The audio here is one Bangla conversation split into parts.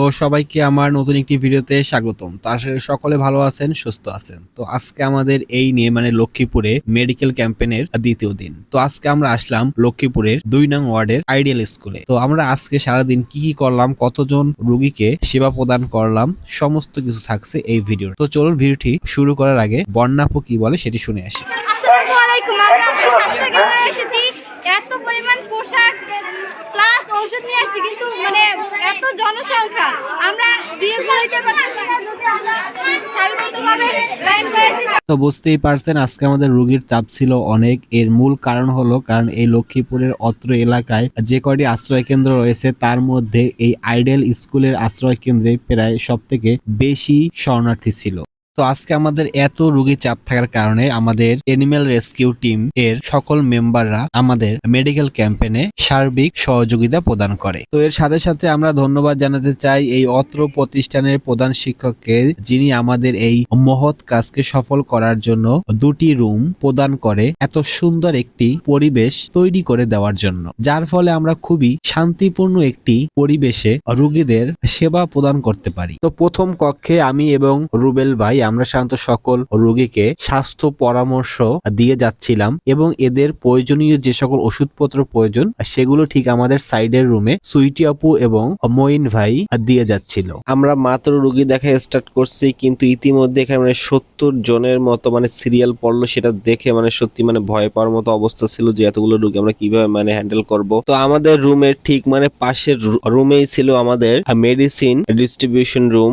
তো সবাইকে আমার নতুন একটি ভিডিওতে স্বাগতম। তো আসলে সকলে ভালো আছেন, সুস্থ আছেন। তো আজকে আমাদের এই নিয়ে মানে লক্ষ্মীপুরে মেডিকেল ক্যাম্পেনের দ্বিতীয় দিন। তো আজকে আমরা আসলাম লক্ষ্মীপুরের দুই নং ওয়ার্ডের আইডিয়াল স্কুলে। তো আমরা আজকে সারাদিন কি কি করলাম, কতজন রুগীকে সেবা প্রদান করলাম, সমস্ত কিছু থাকছে এই ভিডিও তো চলুন ভিডিওটি শুরু করার আগে বন্যাপু কি বলে সেটি শুনে আসি। এত পরিমাণ পোশাক ওষুধ নিয়ে আসছি, কিন্তু মানে এত জনসংখ্যা। আমরা বিয়ে করতে তো বুঝতেই পারছেন, আজকে আমাদের রোগীর চাপ ছিল অনেক। এর মূল কারণ হলো, কারণ এই লক্ষ্মীপুরের অত্র এলাকায় যে কয়টি আশ্রয় কেন্দ্র রয়েছে, তার মধ্যে এই আইডেল স্কুলের আশ্রয় কেন্দ্রে প্রায় সব থেকে বেশি শরণার্থী ছিল। তো আজকে আমাদের এত রোগী চাপ থাকার কারণে আমাদের এনিম্যাল রেস্কিউ টিম এর সকল মেম্বাররা আমাদের মেডিকেল ক্যাম্পেনে সার্বিক সহযোগিতা প্রদান করে। তো এর সাথে সাথে আমরা ধন্যবাদ জানাতে চাই এই অত্র প্রতিষ্ঠানের প্রধান শিক্ষককে, যিনি আমাদের এই মহৎ কাজকে সফল করার জন্য দুটি রুম প্রদান করে এত সুন্দর একটি পরিবেশ তৈরি করে দেওয়ার জন্য। যার ফলে আমরা খুবই শান্তিপূর্ণ একটি পরিবেশে রোগীদের সেবা প্রদান করতে পারি। তো প্রথম কক্ষে আমি এবং রুবেল ভাই আমরা সাধারণত সকল রোগীকে স্বাস্থ্য পরামর্শ দিয়ে যাচ্ছিলাম এবং এদের প্রয়োজনীয় যে সকল ওষুধপত্র প্রয়োজন, সেগুলো ঠিক আমাদের সাইডের রুমে সুইটি আপু এবং মঈন ভাই দিয়ে যাচ্ছিল। আমরা মাত্র রুগী দেখা স্টার্ট করছি, কিন্তু ইতিমধ্যে এখানে মানে সত্তর জনের মতো মানে সিরিয়াল পড়ল, সেটা দেখে মানে সত্যি মানে ভয় পাওয়ার মতো অবস্থা ছিল যে এতগুলো রুগী আমরা কীভাবে মানে হ্যান্ডেল করব। তো আমাদের রুমের ঠিক মানে পাশের রুমেই ছিল আমাদের মেডিসিন ডিস্ট্রিবিউশন রুম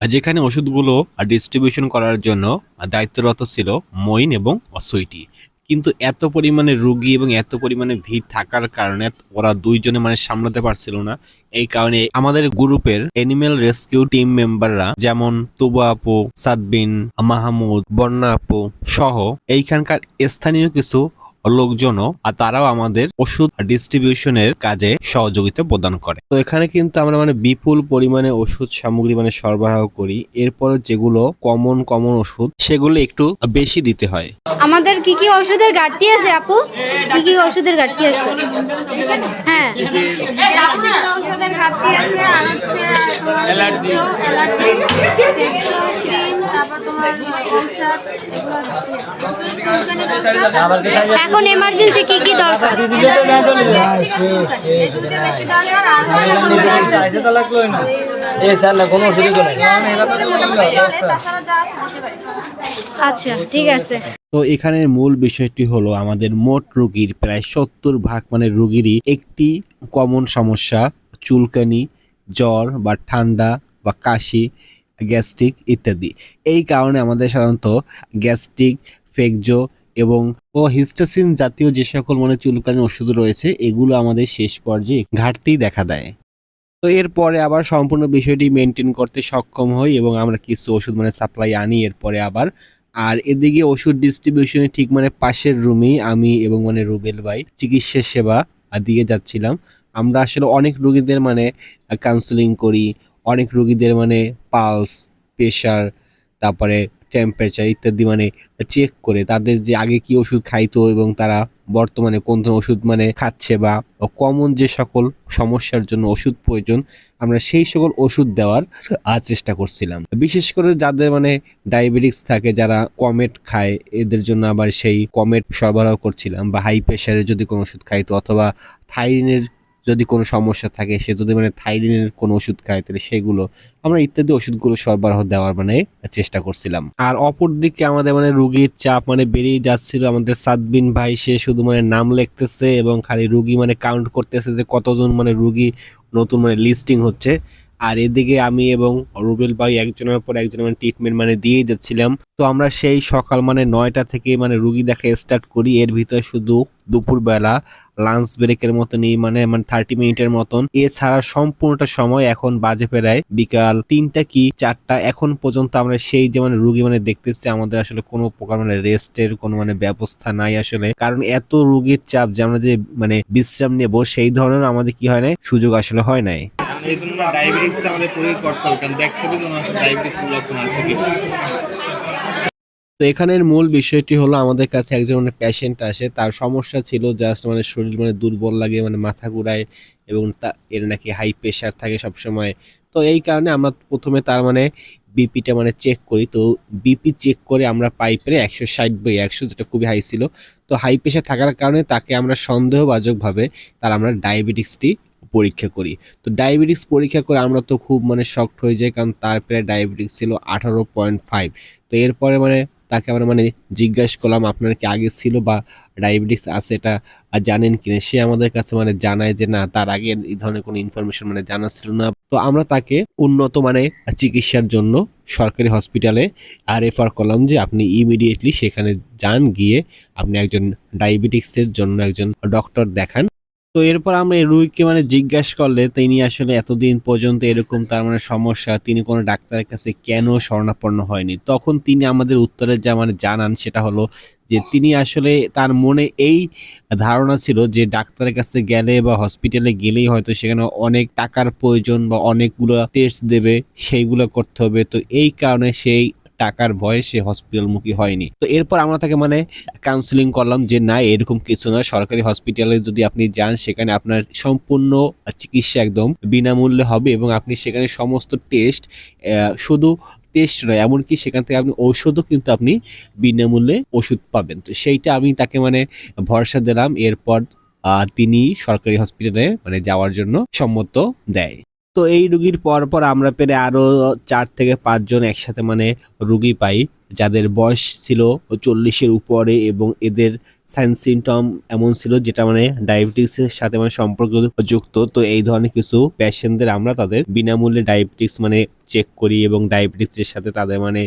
যেখানে ওষুধগুলো ডিস্ট্রিবিউশন করার জন্য দায়িত্বরত ছিল মইন এবং অসুইটি। কিন্তু এত পরিমাণে রুগী এবং এত পরিমাণে ভিড় থাকার কারণে ওরা দুইজনে মানে সামলাতে পারছিল না। এই কারণে আমাদের গ্রুপের এনিম্যাল রেস্কিউ টিম মেম্বাররা যেমন তুবা আপু সাদবিন মাহমুদ, বন্যা আপু সহ এইখানকার স্থানীয় কিছু লোকজনও আর তারাও আমাদের ওষুধ ডিস্ট্রিবিউশনের কাজে সহযোগিতা প্রদান করে তো এখানে কিন্তু আমরা মানে বিপুল পরিমাণে ওষুধ সামগ্রী মানে সরবরাহ করি এরপর যেগুলো কমন কমন ওষুধ সেগুলো একটু বেশি দিতে হয় আমাদের কি কি ওষুধের ঘাটতি আছে আপু কি কি ওষুধের ঘাটতি আছে হ্যাঁ ওষুধের ঘাটতি আছে আর হচ্ছে অ্যালার্জি অ্যালার্জি এখন এমার্জেন্সি কি কি দরকার? এ স্যার না কোনো অসুবিধা নেই। আচ্ছা ঠিক আছে। তো এখানের মূল বিষয়টি হলো আমাদের মোট রোগীর প্রায় সত্তর ভাগ মানে রোগীরই একটি কমন সমস্যা চুলকানি জ্বর বা ঠান্ডা বা কাশি। গ্যাস্ট্রিক ইত্যাদি। এই কারণে আমাদের সাধারণত গ্যাস্ট্রিক ফেকজো এবং ও হিস্টাসিন জাতীয় যে সকল মানে চুলকানি ওষুধ রয়েছে, এগুলো আমাদের শেষ পর্যায়ে ঘাটতি দেখা দেয়। তো এরপরে আবার সম্পূর্ণ বিষয়টি মেনটেন করতে সক্ষম হই এবং আমরা কিছু ওষুধ মানে সাপ্লাই আনি, এরপরে আবার। আর এদিকে ওষুধ ডিস্ট্রিবিউশনে ঠিক মানে পাশের রুমেই আমি এবং মানে রুবেল ভাই চিকিৎসা সেবা দিয়ে যাচ্ছিলাম। আমরা আসলে অনেক রুগীদের মানে কাউন্সেলিং করি অনেক রোগীদের মানে পালস, প্রেশার, তারপরে টেম্পারেচার ইত্যাদি মানে চেক করে তাদের যে আগে কি ওষুধ খাইতো এবং তারা বর্তমানে কোন ধরনের ওষুধ মানে খাচ্ছে বা কমন যে সকল সমস্যার জন্য ওষুধ প্রয়োজন, আমরা সেই সকল ওষুধ দেওয়ার চেষ্টা করছিলাম। বিশেষ করে যাদের মানে ডায়াবেটিক্স থাকে যারা কমেট খায়, এদের জন্য আবার সেই কমেট সরবরাহ করছিলাম বা হাই প্রেশারের যদি কোনো ওষুধ খাইতো অথবা থাইরিনের যদি কোনো সমস্যা থাকে, সে যদি মানে থাইরিনের কোনো ওষুধ খায়, তাহলে সেগুলো, আমরা ইত্যাদি ওষুধগুলো সরবরাহ দেওয়ার মানে চেষ্টা করছিলাম। আর অপর দিকে আমাদের মানে রুগীর চাপ মানে বেড়েই যাচ্ছিল। আমাদের সাদবিন ভাই, সে শুধু মানে নাম লিখতেছে এবং খালি রুগী মানে কাউন্ট করতেছে যে কতজন মানে রুগী নতুন মানে লিস্টিং হচ্ছে। আর এদিকে আমি এবং রুবেল ভাই একজনের পর একজন মানে ট্রিটমেন্ট মানে দিয়েই যাচ্ছিলাম। তো আমরা সেই সকাল মানে নয়টা থেকে মানে রুগী দেখা স্টার্ট করি। এর ভিতরে শুধু দুপুরবেলা লাঞ্চ ব্রেকের মতন এই মানে মানে থার্টি মিনিটের মতন। এছাড়া সম্পূর্ণটা সময় এখন বাজে প্রায় বিকাল তিনটা কি চারটা। এখন পর্যন্ত আমরা সেই যে মানে রুগী মানে দেখতেছি, আমাদের আসলে কোনো প্রকার মানে রেস্টের কোনো মানে ব্যবস্থা নাই আসলে। কারণ এত রুগীর চাপ যে, আমরা যে মানে বিশ্রাম নেব, সেই ধরনের আমাদের কি হয় না সুযোগ আসলে হয় নাই। এই জন্য ডায়াবেটিসটা আমাদের পরীক্ষা করতে হবে কারণ দেখতে হবে যে ডায়াবেটিস লক্ষণ আছে কি? তো এখানের মূল বিষয়টি হলো আমাদের কাছে একজন মানে পেশেন্ট আসে, তার সমস্যা ছিল জাস্ট মানে শরীর মানে দুর্বল লাগে মানে মাথা ঘুরায় এবং তা, এর নাকি হাই প্রেশার থাকে সব সময় তো এই কারণে আমরা প্রথমে তার মানে বিপিটা মানে চেক করি। তো বিপি চেক করে আমরা পাই একশো ষাট বাই একশো, যেটা খুবই হাই ছিল। তো হাই প্রেশার থাকার কারণে তাকে আমরা সন্দেহবাজকভাবে তার আমরা ডায়াবেটিক্সটি পরীক্ষা করি। তো ডায়াবেটিক্স পরীক্ষা করে আমরা তো খুব মানে শক্ট হয়ে যাই, কারণ তার প্রায় ডায়াবেটিক্স ছিল আঠারো পয়েন্ট ফাইভ তো এরপরে মানে তাকে আমরা মানে জিজ্ঞাসা করলাম, আপনার কি আগে ছিল বা ডায়াবেটিস আছে এটা জানেন কিনা? সে আমাদের কাছে মানে জানায় যে না, তার আগে এই ধরনের কোনো ইনফরমেশন মানে জানা ছিল না। তো আমরা তাকে উন্নত মানে চিকিৎসার জন্য সরকারি হসপিটালে রেফার করলাম যে আপনি ইমিডিয়েটলি সেখানে যান, গিয়ে আপনি একজন ডায়াবেটিক্সের জন্য একজন ডক্টর দেখান। তো এরপর আমরা রুগীকে মানে জিজ্ঞাসা করলে তিনি আসলে এতদিন পর্যন্ত এরকম তার মানে সমস্যা, তিনি কোনো ডাক্তারের কাছে কেন শরণাপন্ন হয়নি? তখন তিনি আমাদের উত্তরে যা মানে জানান সেটা হলো যে তিনি আসলে তার মনে এই ধারণা ছিল যে ডাক্তারের কাছে গেলে বা হসপিটালে গেলেই হয়তো সেখানে অনেক টাকার প্রয়োজন বা অনেকগুলো টেস্ট দেবে, সেইগুলো করতে হবে। তো এই কারণে সেই টাকার ভয়ে সে হসপিটালমুখী হয়নি। তো এরপর আমরা তাকে মানে কাউন্সিলিং করলাম যে, না, এরকম কিছু না সরকারি হসপিটালে যদি আপনি যান, সেখানে আপনার সম্পূর্ণ চিকিৎসা একদম বিনামূল্যে হবে এবং আপনি সেখানে সমস্ত টেস্ট শুধু টেস্ট নয়, এমনকি সেখান থেকে আপনি ঔষধও কিন্তু আপনি বিনামূল্যে ওষুধ পাবেন। তো সেইটা আমি তাকে মানে ভরসা দিলাম। এরপর তিনি সরকারি হসপিটালে মানে যাওয়ার জন্য সম্মত দেয়। তো এই রুগীর পর পর আমরা পেরে আরও চার থেকে পাঁচজন একসাথে মানে রুগী পাই, যাদের বয়স ছিল চল্লিশের উপরে এবং এদের সাইন সিমটম এমন ছিল যেটা মানে ডায়াবেটিক্সের সাথে মানে সম্পর্ক যুক্ত। তো এই ধরনের কিছু পেশেন্টদের আমরা তাদের বিনামূল্যে ডায়াবেটিক্স মানে চেক করি এবং ডায়াবেটিক্সের সাথে তাদের মানে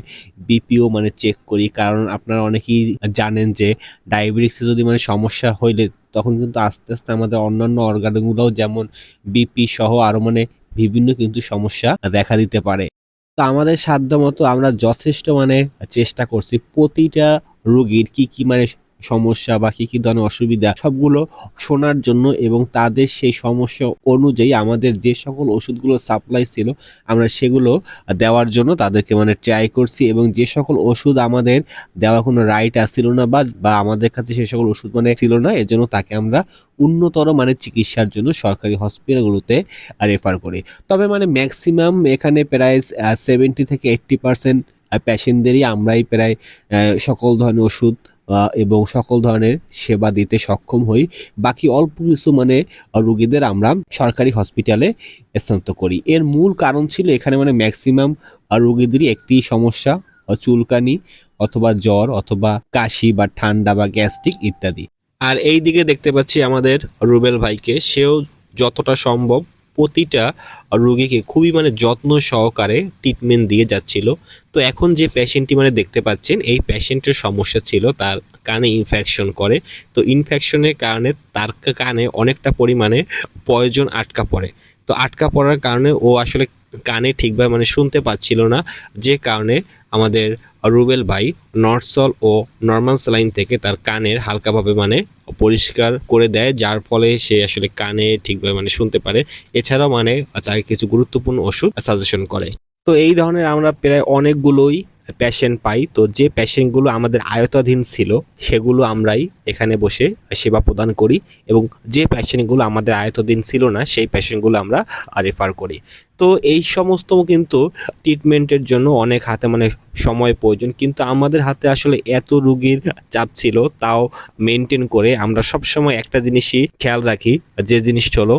বিপিও মানে চেক করি। কারণ আপনারা অনেকেই জানেন যে ডায়াবেটিক্সে যদি মানে সমস্যা হইলে তখন কিন্তু আস্তে আস্তে আমাদের অন্যান্য অর্গানগুলোও যেমন বিপি সহ আরও মানে বিভিন্ন কিন্তু সমস্যা দেখা দিতে পারে। তো আমাদের সাধ্য মতো আমরা যথেষ্ট মানে চেষ্টা করছি প্রতিটা রোগীর কি কি মানে সমস্যা বা কী কী ধরনের অসুবিধা সবগুলো শোনার জন্য এবং তাদের সেই সমস্যা অনুযায়ী আমাদের যে সকল ওষুধগুলো সাপ্লাই ছিল, আমরা সেগুলো দেওয়ার জন্য তাদেরকে মানে ট্রাই করছি এবং যে সকল ওষুধ আমাদের দেওয়ার কোনো রাইট আসছিল না বা আমাদের কাছে সেই সকল ওষুধ মানে ছিল না এর জন্য তাকে আমরা উন্নতর মানে চিকিৎসার জন্য সরকারি হসপিটালগুলোতে রেফার করি। তবে মানে ম্যাক্সিমাম এখানে প্রায় সেভেন্টি থেকে এইট্টি পার্সেন্ট পেশেন্টদেরই আমরাই প্রায় সকল ধরনের ওষুধ এবং সকল ধরনের সেবা দিতে সক্ষম হই। বাকি অল্প কিছু মানে রুগীদের আমরা সরকারি হসপিটালে স্থানান্তর করি। এর মূল কারণ ছিল এখানে মানে ম্যাক্সিমাম রুগীদেরই একটি সমস্যা চুলকানি অথবা জ্বর অথবা কাশি বা ঠান্ডা বা গ্যাস্ট্রিক ইত্যাদি। আর এই দিকে দেখতে পাচ্ছি আমাদের রুবেল ভাইকে। সেও যতটা সম্ভব প্রতিটা রোগীকে খুবই মানে যত্ন সহকারে ট্রিটমেন্ট দিয়ে যাচ্ছিল। তো এখন যে পেশেন্টটি মানে দেখতে পাচ্ছেন, এই পেশেন্টের সমস্যা ছিল, তার কানে ইনফেকশন করে। তো ইনফেকশনের কারণে তার কানে অনেকটা পরিমাণে পয়জন আটকা পড়ে। তো আটকা পড়ার কারণে ও আসলে কানে ঠিকভাবে মানে শুনতে পাচ্ছিল না, যে কারণে আমাদের রুবেল ভাই নর্সল ও নর্মাল স্যালাইন থেকে তার কানের হালকাভাবে মানে পরিষ্কার করে দেয়, যার ফলে সে আসলে কানে ঠিকভাবে মানে শুনতে পারে। এছাড়াও মানে তাকে কিছু গুরুত্বপূর্ণ ওষুধ সাজেশন করে। তো এই ধরনের আমরা প্রায় অনেকগুলোই পেশেন্ট পাই, তো যে পেশেন্টগুলো আমাদের আয়তাধীন ছিল, সেগুলো আমরাই এখানে বসে সেবা প্রদান করি এবং যে পেশেন্টগুলো আমাদের আয়তাধীন ছিল না, সেই পেশেন্টগুলো আমরা রেফার করি। তো এই সমস্ত কিন্তু ট্রিটমেন্টের জন্য অনেক হাতে মানে সময় প্রয়োজন, কিন্তু আমাদের হাতে আসলে এত রুগীর চাপ ছিল, তাও মেনটেন করে আমরা সব সময় একটা জিনিসই খেয়াল রাখি, যে জিনিস হলো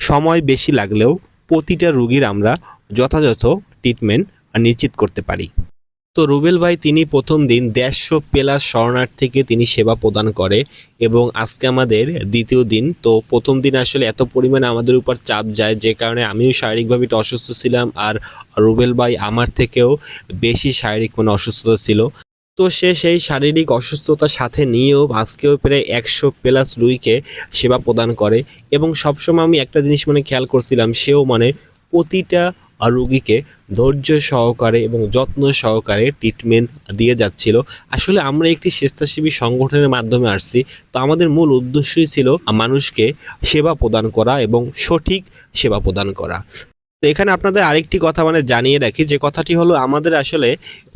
সময় বেশি লাগলেও প্রতিটা রুগীর আমরা যথাযথ ট্রিটমেন্ট নিশ্চিত করতে পারি। তো রুবেল ভাই, তিনি প্রথম দিন দেড়শো প্লাস শরণার্থীকে তিনি সেবা প্রদান করে এবং আজকে আমাদের দ্বিতীয় দিন। তো প্রথম দিন আসলে এত পরিমাণে আমাদের উপর চাপ যায়, যে কারণে আমিও শারীরিকভাবে একটু অসুস্থ ছিলাম আর রুবেল ভাই আমার থেকেও বেশি শারীরিক মানে অসুস্থতা ছিল। তো সে সেই শারীরিক অসুস্থতার সাথে নিয়েও আজকেও প্রায় একশো প্লাস রুইকে সেবা প্রদান করে এবং সবসময় আমি একটা জিনিস মানে খেয়াল করছিলাম, সেও মানে প্রতিটা রুগীকে ধৈর্য সহকারে এবং যত্ন সহকারে ট্রিটমেন্ট দিয়ে যাচ্ছিল। আসলে আমরা একটি স্বেচ্ছাসেবী সংগঠনের মাধ্যমে আসছি। তো আমাদের মূল উদ্দেশ্যই ছিল মানুষকে সেবা প্রদান করা এবং সঠিক সেবা প্রদান করা। তো এখানে আপনাদের আরেকটি কথা মানে জানিয়ে রাখি যে কথাটি হলো, আমাদের আসলে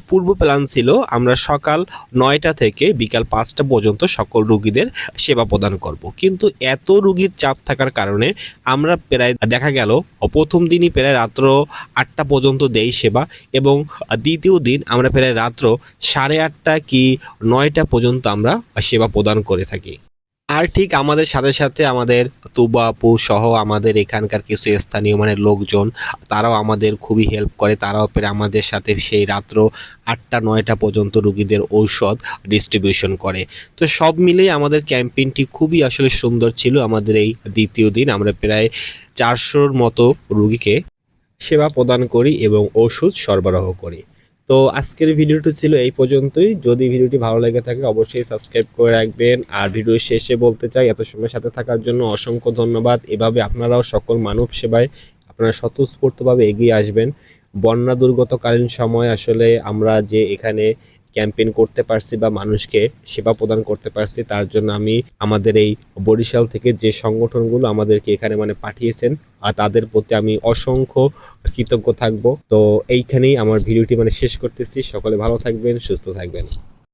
পূর্ব প্ল্যান ছিল আমরা সকাল নয়টা থেকে বিকাল পাঁচটা পর্যন্ত সকল রুগীদের সেবা প্রদান করব। কিন্তু এত রুগীর চাপ থাকার কারণে আমরা প্রায় দেখা গেল, প্রথম দিনই প্রায় রাত্র আটটা পর্যন্ত দেই সেবা এবং দ্বিতীয় দিন আমরা প্রায় রাত্র সাড়ে আটটা কি নয়টা পর্যন্ত আমরা সেবা প্রদান করে থাকি। আর ঠিক আমাদের সাথে সাথে আমাদের তুবা সহ আমাদের এখানকার কিছু স্থানীয় মানে লোকজন, তারাও আমাদের খুবই হেল্প করে। তারাও প্রায় আমাদের সাথে সেই রাত্র আটটা, নয়টা পর্যন্ত রুগীদের ঔষধ ডিস্ট্রিবিউশন করে। তো সব মিলিয়ে আমাদের ক্যাম্পেইনটি খুবই আসলে সুন্দর ছিল। আমাদের এই দ্বিতীয় দিন আমরা প্রায় চারশোর মতো রুগীকে সেবা প্রদান করি এবং ওষুধ সরবরাহ করি। তো আজকের ভিডিওটি ছিল এই পর্যন্তই। যদি ভিডিওটি ভালো লেগে থাকে, অবশ্যই সাবস্ক্রাইব করে রাখবেন। আর ভিডিও শেষে বলতে চাই, এত সময় সাথে থাকার জন্য অসংখ্য ধন্যবাদ। এভাবে আপনারাও সকল মানব সেবায় আপনারা স্বতঃস্ফূর্তভাবে এগিয়ে আসবেন। বন্যা দুর্গতকালীন সময় আসলে আমরা যে এখানে ক্যাম্পেইন করতে পারছি বা মানুষকে সেবা প্রদান করতে পারছি, তার জন্য আমি আমাদের এই বরিশাল থেকে যে সংগঠনগুলো আমাদেরকে এখানে মানে পাঠিয়েছেন, আর তাদের প্রতি আমি অসংখ্য কৃতজ্ঞ থাকব। তো এইখানেই আমার ভিডিওটি মানে শেষ করতেছি। সকলে ভালো থাকবেন, সুস্থ থাকবেন।